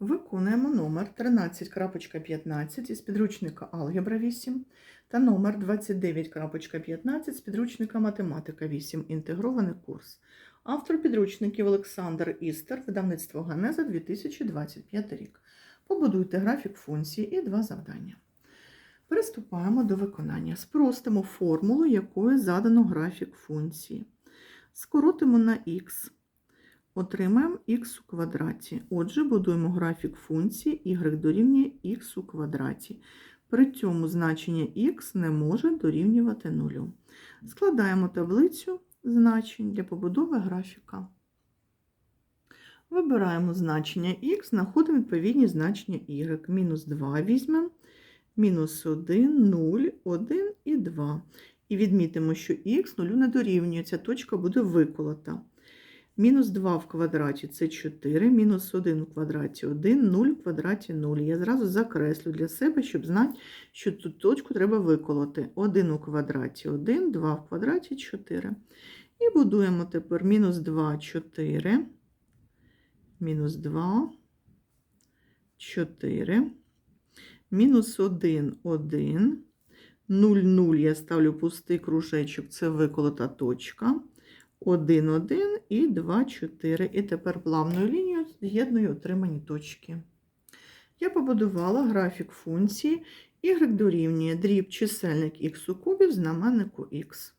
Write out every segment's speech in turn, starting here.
Виконуємо номер 13.15 із підручника Алгебра 8 та номер 29.15 з підручника Математика 8. Інтегрований курс. Автор підручників Олександр Істер, видавництво Ганеза 2025 рік. Побудуйте графік функції і два завдання. Переступаємо до виконання. Спростимо формулу, якою задано графік функції. Скоротимо на х. Отримаємо х у квадраті. Отже, будуємо графік функції y дорівнює х у квадраті. При цьому значення х не може дорівнювати нулю. Складаємо таблицю значень для побудови графіка. Вибираємо значення х, знаходимо відповідні значення y. Мінус 2 візьмемо, мінус 1, 0, 1 і 2. І відмітимо, що х нулю не дорівнює, ця точка буде виколота. Мінус 2 в квадраті це 4, мінус 1 в квадраті 1, 0 в квадраті 0. Я зразу закреслю для себе, щоб знати, що цю точку треба виколоти. 1 у квадраті 1, 2 в квадраті 4. І будуємо тепер мінус 2, 4, мінус 2, 4, мінус 1, 1, 0, 0, я ставлю пустий кружечок, це виколота точка. 1, 1 і 2, 4. І тепер плавною лінією з'єдную отримані точки. Я побудувала графік функції y дорівнює дріб чисельник х у кубі знаменнику х.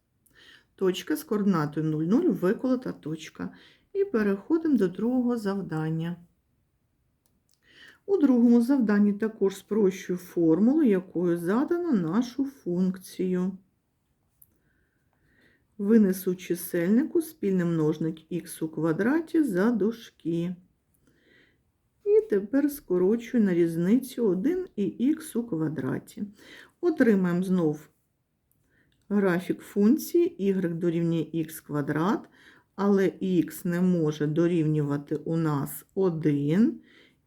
Точка з координатою 0, 0 виколота точка. І переходимо до другого завдання. У другому завданні також спрощую формулу, якою задано нашу функцію. Винесу чисельнику спільний множник х у квадраті за дужки. І тепер скорочую на різницю 1 і х у квадраті. Отримаємо знов графік функції y дорівнює х квадрат, але х не може дорівнювати у нас 1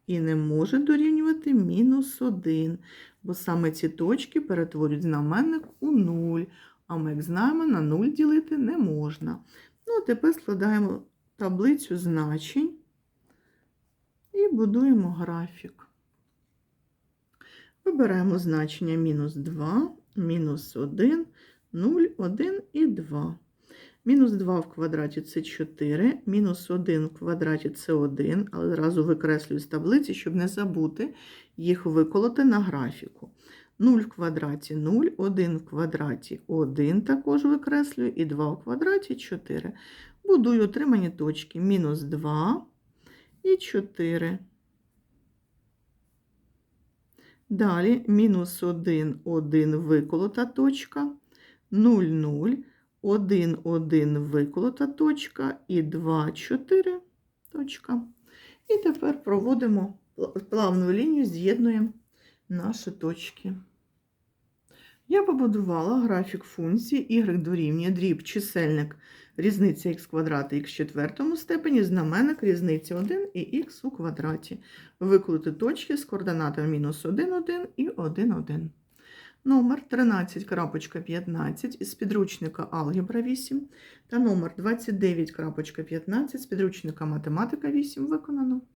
і не може дорівнювати мінус 1, бо саме ці точки перетворюють знаменник у 0. А ми, як знаємо, на 0 ділити не можна. Ну, а тепер складаємо таблицю значень і будуємо графік. Вибираємо значення мінус 2, мінус 1, 0, 1 і 2. Мінус 2 в квадраті це 4, мінус 1 в квадраті це 1, але зразу викреслюю з таблиці, щоб не забути їх виколоти на графіку. 0 в квадраті 0, 1 в квадраті 1 також викреслюю, і 2 в квадраті 4. Будую отримані точки мінус 2 і 4. Далі мінус 1, 1 виколота точка, 0, 0, 1, 1 виколота точка і 2, 4 точка. І тепер проводимо плавну лінію, з'єднуємо наші точки. Я побудувала графік функції y дорівнює дріб чисельник різниця х квадрат х в четвертому степені, знаменник різниці 1 і х у квадраті. Виклути точки з координатами мінус 1, 1 і 1, 1. Номер 13.15 із підручника Алгебра 8 та номер 29.15 з підручника Математика 8 виконано.